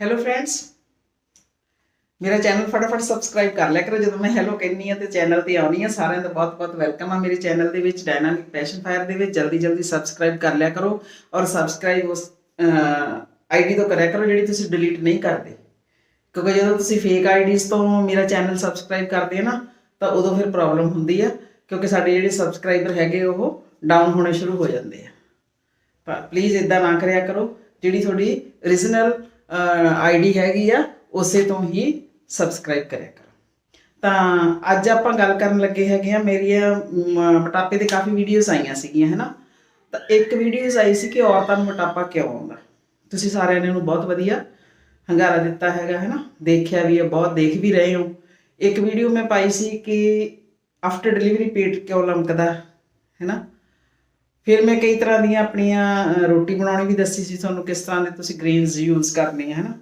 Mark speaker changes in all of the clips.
Speaker 1: Hello friends ਮੇਰਾ channel ਫਟਾਫਟ subscribe ਕਰ ਲਿਆ ਕਰੋ। ਜਦੋਂ ਮੈਂ ਹੈਲੋ ਕਹਿੰਨੀ ਆ ਤੇ ਚੈਨਲ ਤੇ ਆਉਣੀ ਆ ਸਾਰਿਆਂ ਦਾ ਬਹੁਤ-ਬਹੁਤ ਵੈਲਕਮ ਆ ਮੇਰੇ ਚੈਨਲ ਦੇ ਵਿੱਚ ਡਾਇਨਾਮਿਕ ਪੈਸ਼ਨ ਫਾਇਰ ਦੇ ਵਿੱਚ। ਜਲਦੀ ਜਲਦੀ ਸਬਸਕ੍ਰਾਈਬ ਕਰ ਲਿਆ ਕਰੋ ਔਰ ਸਬਸਕ੍ਰਾਈਬ ਉਸ ਆਈਡੀ ਤੋਂ ਕਰਿਆ ਕਰੋ ਜਿਹੜੀ ਤੁਸੀਂ ਡਿਲੀਟ ਨਹੀਂ ਕਰਦੇ। ਕਿਉਂਕਿ ਜਦੋਂ ਤੁਸੀਂ ਫੇਕ ਆਈਡੀਜ਼ ਤੋਂ ਮੇਰਾ ਚੈਨਲ ਸਬਸਕ੍ਰਾਈਬ ਕਰਦੇ ਆ ਨਾ, ਤਾਂ ਉਦੋਂ ਫਿਰ ਪ੍ਰੋਬਲਮ ਹੁੰਦੀ ਆ, ਕਿਉਂਕਿ ਸਾਡੇ ਜਿਹੜੇ ਸਬਸਕ੍ਰਾਈਬਰ ਹੈਗੇ ਉਹ ਡਾਊਨ ਹੋਣੇ ਸ਼ੁਰੂ ਹੋ ਜਾਂਦੇ ਆ। ਪਰ ਪਲੀਜ਼ ਇਦਾਂ ਨਾ ਕਰਿਆ ਕਰੋ। ਜਿਹੜੀ ਤੁਹਾਡੀ origignal ਆਈਡੀ ਹੈਗੀ ਆ ਉਸੇ ਤੋਂ ਹੀ ਸਬਸਕ੍ਰਾਈਬ ਕਰਿਆ ਕਰੋ। ਤਾਂ ਅੱਜ ਆਪਾਂ ਗੱਲ ਕਰਨ ਲੱਗੇ ਹੈਗੇ ਆ ਮੇਰੀਆਂ ਮ, ਮੋਟਾਪੇ ਦੇ ਕਾਫੀ ਵੀਡੀਓਜ਼ ਆਈਆਂ ਸੀਗੀਆਂ ਹੈਨਾ? ਤਾਂ ਇੱਕ ਵੀਡੀਓਜ਼ ਆਈ ਸੀ ਕਿ ਔਰਤਾਂ ਨੂੰ ਮੋਟਾਪਾ ਕਿਉਂ ਆਉਂਦਾ? ਤੁਸੀਂ ਸਾਰਿਆਂ ਨੇ ਉਹਨੂੰ ਬਹੁਤ ਵਧੀਆ ਹੰਗਾਰਾ ਦਿੱਤਾ ਹੈਗਾ ਹੈਨਾ? ਦੇਖਿਆ ਵੀ ਹੈ ਬਹੁਤ ਦੇਖ ਵੀ ਰਹੇ ਹੋ। ਇੱਕ ਵੀਡੀਓ ਮੈਂ ਪਾਈ ਸੀ ਕਿ ਆਫਟਰ ਡਿਲੀਵਰੀ ਪੇਟ ਕਿਉਂ ਲਮਕਦਾ ਹੈਨਾ? ਫਿਰ ਮੈਂ ਕਈ ਤਰ੍ਹਾਂ ਦੀਆਂ ਆਪਣੀਆਂ ਰੋਟੀ ਬਣਾਉਣੀ ਵੀ ਦੱਸੀ ਸੀ ਤੁਹਾਨੂੰ ਕਿਸ ਤਰ੍ਹਾਂ ਦੇ ਤੁਸੀਂ ਗ੍ਰੇਨਸ ਯੂਜ਼ ਕਰਨੇ ਆ, ਹਨਾ?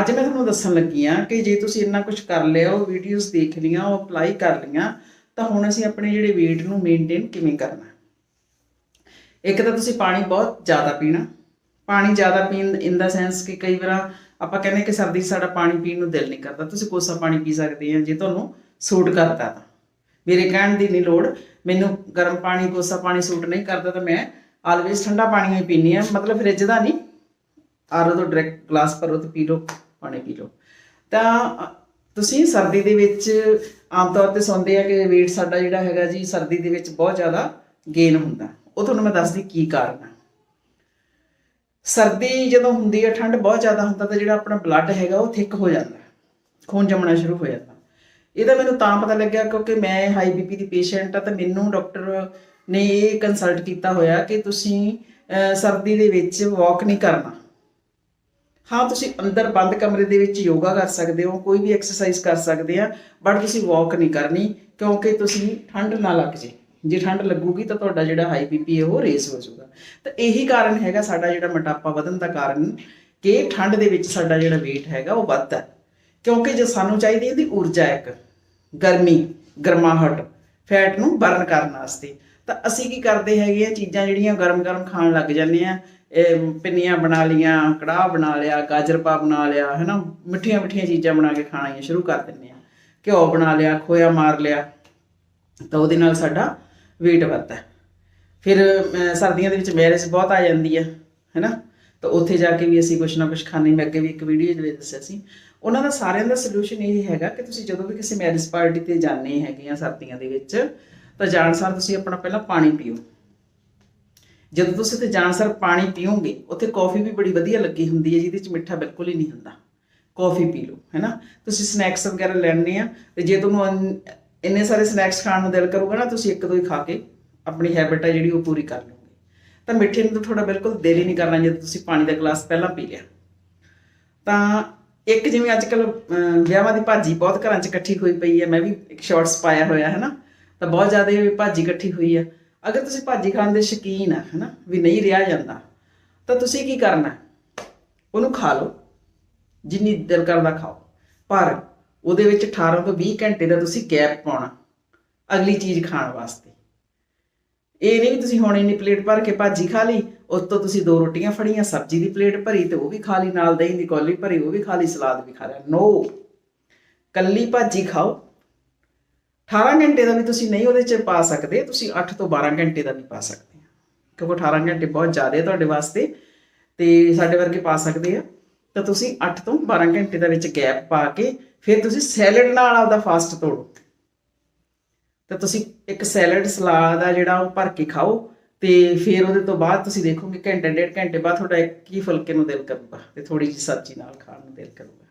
Speaker 1: ਅੱਜ ਮੈਂ ਤੁਹਾਨੂੰ ਦੱਸਣ ਲੱਗੀ ਆ ਕਿ ਜੇ ਤੁਸੀਂ ਇੰਨਾ ਕੁਝ ਕਰ ਲਿਆ, ਉਹ ਵੀਡੀਓਜ਼ ਦੇਖ ਲੀਆਂ ਉਹ ਅਪਲਾਈ ਕਰ ਲੀਆਂ ਤਾਂ ਹੁਣ ਅਸੀਂ ਆਪਣੇ ਜਿਹੜੇ weight ਨੂੰ ਮੇਨਟੇਨ ਕਿਵੇਂ ਕਰਨਾ? ਇੱਕ ਤਾਂ ਤੁਸੀਂ ਪਾਣੀ ਬਹੁਤ ਜ਼ਿਆਦਾ ਪੀਣਾ। ਪਾਣੀ ਜ਼ਿਆਦਾ ਪੀਣ ਇਨ ਦਾ ਸੈਂਸ ਕਿ ਕਈ ਵਾਰ ਆਪਾਂ ਕਹਿੰਦੇ ਕਿ ਸਰਦੀ ਸਾਡਾ ਪਾਣੀ ਪੀਣ ਨੂੰ ਦਿਲ ਨਹੀਂ ਕਰਦਾ। ਤੁਸੀਂ ਕੋਸਾ ਪਾਣੀ ਪੀ ਸਕਦੇ ਆ, ਜੇ ਤੁਹਾਨੂੰ ਸੂਟ ਕਰਦਾ ਤਾਂ। ਮੇਰੇ ਕਹਿਣ ਦੀ ਨਹੀਂ ਲੋੜ। ਮੈਨੂੰ ਗਰਮ ਪਾਣੀ, ਕੋਸਾ ਪਾਣੀ ਸੂਟ ਨਹੀਂ ਕਰਦਾ ਤਾਂ ਮੈਂ ਆਲਵੇਸ ਠੰਡਾ ਪਾਣੀ ਹੀ ਪੀਨੀ ਆ ਮਤਲਬ ਫ੍ਰਿਜ ਦਾ ਨਹੀਂ ਆਰੋ ਤੋਂ ਡਾਇਰੈਕਟ ਗਲਾਸ ਭਰੋ ਤੇ ਪੀ ਲਓ, ਪਾਣੀ ਪੀ ਲਓ। ਤਾਂ ਤੁਸੀਂ ਸਰਦੀ ਦੇ ਵਿੱਚ ਆਮ ਤੌਰ ਤੇ ਸੁਣਦੇ ਆ ਕਿ weight ਸਾਡਾ ਜਿਹੜਾ ਹੈਗਾ ਜੀ, ਸਰਦੀ ਦੇ ਵਿੱਚ ਬਹੁਤ ਜ਼ਿਆਦਾ ਗੇਨ ਹੁੰਦਾ। ਉਹ ਤੁਹਾਨੂੰ ਮੈਂ ਦੱਸਦੀ ਕੀ ਕਾਰਨ ਹੈ ਸਰਦੀ ਜਦੋਂ ਹੁੰਦੀ ਹੈ ਠੰਡ ਬਹੁਤ ਜ਼ਿਆਦਾ ਹੁੰਦਾ ਤਾਂ ਜਿਹੜਾ ਆਪਣਾ ਬਲੱਡ ਹੈਗਾ ਉਹ ਥਿਕ ਹੋ ਜਾਂਦਾ। ਖੂਨ ਜੰਮਣਾ ਸ਼ੁਰੂ ਹੋ ਜਾਂਦਾ। ਇਹਦਾ ਮੈਨੂੰ ਤਾਂ ਪਤਾ ਲੱਗਿਆ ਕਿਉਂਕਿ ਮੈਂ ਹਾਈ ਬੀਪੀ ਦੀ ਪੇਸ਼ੈਂਟ ਆ ਤਾਂ ਮੈਨੂੰ ਡਾਕਟਰ ਨੇ ਇਹ ਕੰਸਲਟ ਕੀਤਾ ਹੋਇਆ ਕਿ ਤੁਸੀਂ ਸਰਦੀ ਦੇ ਵਿੱਚ ਵਾਕ ਨਹੀਂ ਕਰਨਾ। ਹਾਂ, ਤੁਸੀਂ ਅੰਦਰ ਬੰਦ ਕਮਰੇ ਦੇ ਵਿੱਚ ਯੋਗਾ ਕਰ ਸਕਦੇ ਹੋ, ਕੋਈ ਵੀ ਐਕਸਰਸਾਈਜ਼ ਕਰ ਸਕਦੇ ਆ ਬਟ ਤੁਸੀਂ ਵਾਕ ਨਹੀਂ ਕਰਨੀ ਕਿਉਂਕਿ ਤੁਸੀਂ ਠੰਡ ਨਾ ਲੱਗ ਜੇ। ਜੇ ਠੰਡ ਲੱਗੂਗੀ ਤਾਂ ਤੁਹਾਡਾ ਜਿਹੜਾ ਹਾਈ ਬੀਪੀ ਹੈ ਉਹ ਰੇਸ ਹੋ ਜਾਊਗਾ। ਤਾਂ ਇਹੀ ਕਾਰਨ ਹੈਗਾ ਸਾਡਾ ਜਿਹੜਾ ਮੋਟਾਪਾ ਵਧਣ ਦਾ ਕਾਰਨ ਕਿ ਠੰਡ ਦੇ ਵਿੱਚ ਸਾਡਾ ਜਿਹੜਾ weight ਹੈਗਾ ਉਹ ਵੱਧਦਾ। ਕਿਉਂਕਿ ਜੇ ਸਾਨੂੰ ਚਾਹੀਦੀ ਇਹਦੀ ਊਰਜਾ ਇੱਕ, ਗਰਮੀ, ਗਰਮਾਹਟ, ਫੈਟ ਨੂੰ ਬਰਨ ਕਰਨ ਵਾਸਤੇ। ਤਾਂ ਅਸੀਂ ਕੀ ਕਰਦੇ ਹੈਗੇ ਆ, ਚੀਜ਼ਾਂ ਜਿਹੜੀਆਂ ਗਰਮ-ਗਰਮ ਖਾਣ ਲੱਗ ਜਾਂਦੇ ਆ, ਇਹ ਪਿੰਨੀਆਂ ਬਣਾ ਲੀਆਂ ਕੜਾਹ ਬਣਾ ਲਿਆ, ਗਾਜਰ ਪਾ ਬਣਾ ਲਿਆ, ਹੈਨਾ? ਮਿੱਠੀਆਂ-ਮਿੱਠੀਆਂ ਚੀਜ਼ਾਂ ਬਣਾ ਕੇ ਖਾਣੀਆਂ ਸ਼ੁਰੂ ਕਰ ਦਿੰਦੇ ਆ। ਘਿਓ ਬਣਾ ਲਿਆ, ਖੋਇਆ ਮਾਰ ਲਿਆ, ਤਾਂ ਉਹਦੇ ਨਾਲ ਸਾਡਾ weight ਵੱਧਦਾ। ਫਿਰ ਸਰਦੀਆਂ ਦੇ ਵਿੱਚ ਮੈਰਿਜ ਬਹੁਤ ਆ ਜਾਂਦੀ ਹੈ ਹੈਨਾ? ਤਾਂ ਉੱਥੇ ਜਾ ਕੇ ਵੀ ਅਸੀਂ ਕੁਛ ਨਾ ਕੁਛ ਖਾਣੇ, ਮੈਂ ਅੱਗੇ ਵੀ ਇੱਕ ਵੀਡੀਓ ਦੇ ਵਿੱਚ ਦੱਸਿਆ ਸੀ। ਉਹਨਾਂ ਦਾ ਸਾਰਿਆਂ ਦਾ ਸੋਲੂਸ਼ਨ ਇਹ ਹੈਗਾ ਕਿ ਤੁਸੀਂ ਜਦੋਂ ਵੀ ਕਿਸੇ ਮੈਰਿਜ ਪਾਰਟੀ ਤੇ ਜਾਂਦੇ ਹੈਗੇ ਆ ਸਰਦੀਆਂ ਦੇ ਵਿੱਚ, ਤਾਂ ਜਾਣ ਸਾਰ ਤੁਸੀਂ ਆਪਣਾ ਪਹਿਲਾਂ ਪਾਣੀ ਪੀਓ। ਜਦੋਂ ਤੁਸੀਂ ਤੇ ਜਾਣ ਸਾਰ ਪਾਣੀ ਪੀਓਗੇ, ਉੱਥੇ ਕਾਫੀ ਵੀ ਬੜੀ ਵਧੀਆ ਲੱਗੀ ਹੁੰਦੀ ਹੈ, ਜਿਹਦੇ ਵਿੱਚ ਮਿੱਠਾ ਬਿਲਕੁਲ ਹੀ ਨਹੀਂ ਹੁੰਦਾ। ਕਾਫੀ ਪੀ ਲਓ ਹੈਨਾ ਤੁਸੀਂ ਸਨੈਕਸ ਵਗੈਰਾ ਲੈਣੇ ਆ, ਤੇ ਜੇ ਤੁਹਾਨੂੰ ਇੰਨੇ ਸਾਰੇ ਸਨੈਕਸ ਖਾਣ ਨੂੰ ਦਿਲ ਕਰੂਗਾ ਨਾ, ਤੁਸੀਂ ਇੱਕ ਦੋ ਹੀ ਖਾ ਕੇ ਆਪਣੀ ਹੈਬਿਟ ਹੈ ਜਿਹੜੀ ਉਹ ਪੂਰੀ ਕਰ ਲਓਗੇ ਤਾਂ ਮਿੱਠੇ ਨੂੰ ਤਾਂ ਤੁਹਾਡਾ ਬਿਲਕੁਲ ਦੇਰ ਹੀ ਨਹੀਂ ਕਰਨਾ ਜਦੋਂ ਤੁਸੀਂ ਪਾਣੀ ਦਾ ਗਲਾਸ ਪਹਿਲਾਂ ਪੀ ਲਿਆ। ਤਾਂ ਇੱਕ ਜਿਵੇਂ ਅੱਜ ਕੱਲ ਵਿਆਹਾਂ ਦੀ ਭਾਜੀ ਬਹੁਤ ਘਰਾਂ 'ਚ ਇਕੱਠੀ ਹੋਈ ਪਈ ਹੈ, ਮੈਂ ਵੀ ਇੱਕ ਸ਼ਾਰਟਸ ਪਾਇਆ ਹੋਇਆ ਹੈ ਨਾ ਤਾਂ ਬਹੁਤ ਜ਼ਿਆਦਾ ਭਾਜੀ ਇਕੱਠੀ ਹੋਈ ਆ। ਅਗਰ ਤੁਸੀਂ ਭਾਜੀ ਖਾਣ ਦੇ ਸ਼ੌਕੀਨ ਆ ਹੈ ਨਾ ਵੀ ਨਹੀਂ ਰਿਹਾ ਜਾਂਦਾ, ਤਾਂ ਤੁਸੀਂ ਕੀ ਕਰਨਾ? ਉਹਨੂੰ ਖਾ ਲਓ। ਜਿੰਨੀ ਦਿਲ ਕਰਦਾ ਖਾਓ। ਪਰ ਉਹਦੇ ਵਿੱਚ 18 ਤੋਂ 20 ਘੰਟੇ ਦਾ ਤੁਸੀਂ ਗੈਪ ਪਾਉਣਾ, ਅਗਲੀ ਚੀਜ਼ ਖਾਣ ਵਾਸਤੇ। ਇਹ ਨਹੀਂ ਵੀ ਤੁਸੀਂ ਹੁਣ ਇੰਨੀ ਪਲੇਟ ਭਰ ਕੇ ਭਾਜੀ ਖਾ ਲਈ, ਉਸ ਤੋਂ ਤੁਸੀਂ ਦੋ ਰੋਟੀਆਂ ਫੜੀਆਂ, ਸਬਜ਼ੀ ਦੀ ਪਲੇਟ ਭਰੀ ਤੇ ਉਹ ਵੀ ਖਾ ਲਈ, ਨਾਲ ਦਹੀਂ ਦੀ ਕੌਲੀ ਭਰੀ, ਉਹ ਵੀ ਖਾ ਲਈ, ਸਲਾਦ ਵੀ ਖਾ ਲਿਆ। ਨੋ ਕੱਲੀ ਭਾਜੀ ਖਾਓ। 18 ਘੰਟੇ ਦਾ ਵੀ ਤੁਸੀਂ ਨਹੀਂ ਉਹਦੇ ਚ ਪਾ ਸਕਦੇ, ਤੁਸੀਂ 8 ਤੋਂ 12 ਘੰਟੇ ਦਾ ਨਹੀਂ ਪਾ ਸਕਦੇ ਕਿਉਂਕਿ 18 ਘੰਟੇ ਬਹੁਤ ਜ਼ਿਆਦਾ ਹੈ ਤੁਹਾਡੇ ਵਾਸਤੇ, ਤੇ ਸਾਡੇ ਵਰਗੇ ਪਾ ਸਕਦੇ ਆ। ਤਾਂ ਤੁਸੀਂ 8 ਤੋਂ 12 ਘੰਟੇ ਦਾ ਵਿੱਚ ਗੈਪ ਪਾ ਕੇ ਫਿਰ ਤੁਸੀਂ ਸੈਲਡ ਨਾਲ ਆਪਦਾ ਫਾਸਟ ਤੋੜੋ। ਤਾਂ ਤੁਸੀਂ ਇੱਕ ਸੈਲਡ ਸਲਾਦ ਆ ਜਿਹੜਾ ਉਹ ਭਰ ਕੇ ਖਾਓ ਤੇ ਫਿਰ ਉਹਦੇ ਤੋਂ ਬਾਅਦ ਤੁਸੀਂ ਦੇਖੋਗੇ ਘੰਟੇ, ਡੇਢ ਘੰਟੇ ਬਾਅਦ ਤੁਹਾਡਾ ਇੱਕ ਹੀ ਫੁਲਕੇ ਨੂੰ ਦਿਲ ਕਰੂਗਾ ਤੇ ਥੋੜੀ ਜਿਹੀ ਸਬਜ਼ੀ ਨਾਲ ਖਾਣ ਨੂੰ ਦਿਲ ਕਰੂਗਾ।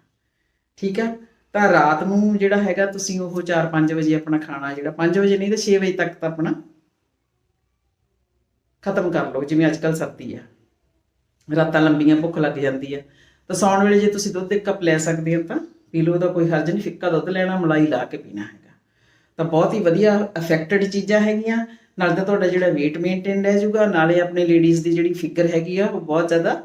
Speaker 1: ਠੀਕ ਹੈ ਤਾਂ ਰਾਤ ਨੂੰ ਜਿਹੜਾ ਹੈਗਾ ਤੁਸੀਂ ਉਹ 4-5 ਵਜੇ ਆਪਣਾ ਖਾਣਾ ਜਿਹੜਾ 5 ਵਜੇ ਨਹੀਂ ਤਾਂ 6 ਵਜੇ ਤੱਕ ਤਾਂ ਆਪਣਾ ਖਤਮ ਕਰ ਲਓ, ਜਿਵੇਂ ਅੱਜ ਕੱਲ ਸਰਦੀ ਆ। ਰਾਤਾਂ ਲੰਬੀਆਂ ਭੁੱਖ ਲੱਗ ਜਾਂਦੀ ਆ। ਤਾਂ ਸੌਣ ਵੇਲੇ ਜੇ ਤੁਸੀਂ ਦੁੱਧ ਇੱਕ ਕੱਪ ਲੈ ਸਕਦੇ ਹੋ ਤਾਂ ਪੀ ਲਓ, ਉਹਦਾ ਕੋਈ ਹਰਜ ਨਹੀਂ, ਫਿੱਕਾ ਦੁੱਧ ਲੈਣਾ, ਮਲਾਈ ਲਾ ਕੇ ਪੀਣਾ ਹੈ। ਤਾਂ ਬਹੁਤ ਹੀ ਵਧੀਆ ਅਫੈਕਟਡ ਚੀਜ਼ਾਂ ਹੈਗੀਆਂ। ਨਾਲ ਤਾਂ ਤੁਹਾਡਾ ਜਿਹੜਾ weight ਮੇਨਟੇਨ ਰਹਿ ਜਾਊਗਾ, ਨਾਲੇ ਆਪਣੇ ਲੇਡੀਜ਼ ਦੀ ਜਿਹੜੀ ਫਿਗਰ ਹੈਗੀ ਆ, ਉਹ ਬਹੁਤ ਜ਼ਿਆਦਾ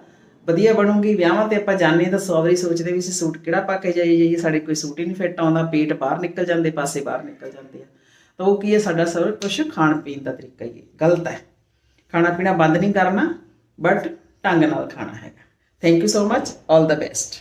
Speaker 1: ਵਧੀਆ ਬਣੂਗੀ। ਵਿਆਹਾਂ ਤੇ ਆਪਾਂ ਜਾਂਦੇ ਤਾਂ ਸੌ ਵਾਰੀ ਸੋਚਦੇ ਵੀ ਅਸੀਂ ਸੂਟ ਕਿਹੜਾ ਪਾ ਕੇ ਜਾਈਏ ਜਾਈਏ, ਸਾਡੇ ਕੋਈ ਸੂਟ ਹੀ ਨਹੀਂ ਫਿੱਟ ਆਉਂਦਾ, ਪੇਟ ਬਾਹਰ ਨਿਕਲ ਜਾਂਦੇ, ਪਾਸੇ ਬਾਹਰ ਨਿਕਲ ਜਾਂਦੇ ਆ। ਤਾਂ ਉਹ ਕੀ ਹੈ, ਸਾਡਾ ਸਭ ਕੁਝ ਖਾਣ ਪੀਣ ਦਾ ਤਰੀਕਾ ਹੀ ਹੈ, ਗਲਤ ਹੈ। ਖਾਣਾ ਪੀਣਾ ਬੰਦ ਨਹੀਂ ਕਰਨਾ ਬਟ ਢੰਗ ਨਾਲ ਖਾਣਾ ਹੈਗਾ। Thank you so much all the best